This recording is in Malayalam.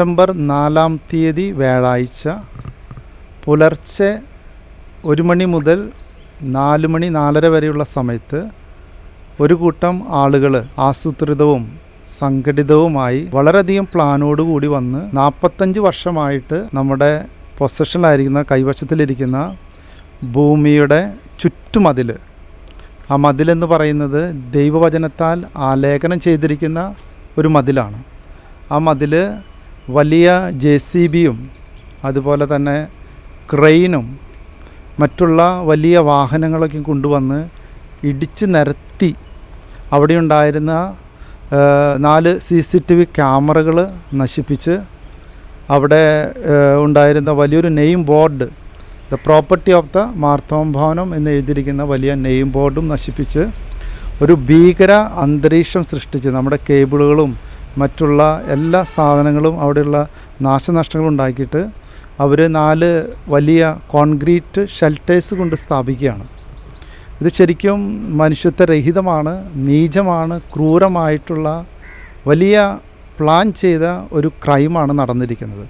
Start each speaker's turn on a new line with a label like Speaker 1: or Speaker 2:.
Speaker 1: സെപ്റ്റംബർ നാലാം തീയതി വ്യാഴാഴ്ച പുലർച്ചെ ഒരു മണി മുതൽ നാല് മണി നാലര വരെയുള്ള സമയത്ത് ഒരു കൂട്ടം ആളുകൾ ആസൂത്രിതവും സംഘടിതവുമായി വളരെയധികം പ്ലാനോടുകൂടി വന്ന് നാൽപ്പത്തഞ്ച് വർഷമായിട്ട് നമ്മുടെ പൊസഷനിലായിരിക്കുന്ന കൈവശത്തിലിരിക്കുന്ന ഭൂമിയുടെ ചുറ്റുമതിൽ ആ മതിലെന്ന് പറയുന്നത് ദൈവവചനത്താൽ ആലേഖനം ചെയ്തിരിക്കുന്ന ഒരു മതിലാണ്. ആ മതിൽ വലിയ ജെ സി ബിയും അതുപോലെ തന്നെ ക്രെയിനും മറ്റുള്ള വലിയ വാഹനങ്ങളൊക്കെ കൊണ്ടുവന്ന് ഇടിച്ച് നിരത്തി അവിടെയുണ്ടായിരുന്ന നാല് സി സി ടി വി ക്യാമറകൾ നശിപ്പിച്ച് അവിടെ ഉണ്ടായിരുന്ന വലിയൊരു name board the property of the Marthoma Bhavanam എന്ന് എഴുതിയിരിക്കുന്ന വലിയ നെയിം ബോർഡും നശിപ്പിച്ച് ഒരു ഭീകര അന്തരീക്ഷം സൃഷ്ടിച്ച് നമ്മുടെ കേബിളുകളും മറ്റുള്ള എല്ലാ സാധനങ്ങളും അവിടെയുള്ള നാശനഷ്ടങ്ങൾ ഉണ്ടാക്കിയിട്ട് അവർ നാല് വലിയ കോൺക്രീറ്റ് ഷെൽട്ടേഴ്സ് കൊണ്ട് സ്ഥാപിക്കുകയാണ്. ഇത് ശരിക്കും മനുഷ്യത്വരഹിതമാണ് നീചമാണ് ക്രൂരമായിട്ടുള്ള വലിയ പ്ലാൻ ചെയ്ത ഒരു ക്രൈമാണ് നടന്നിരിക്കുന്നത്.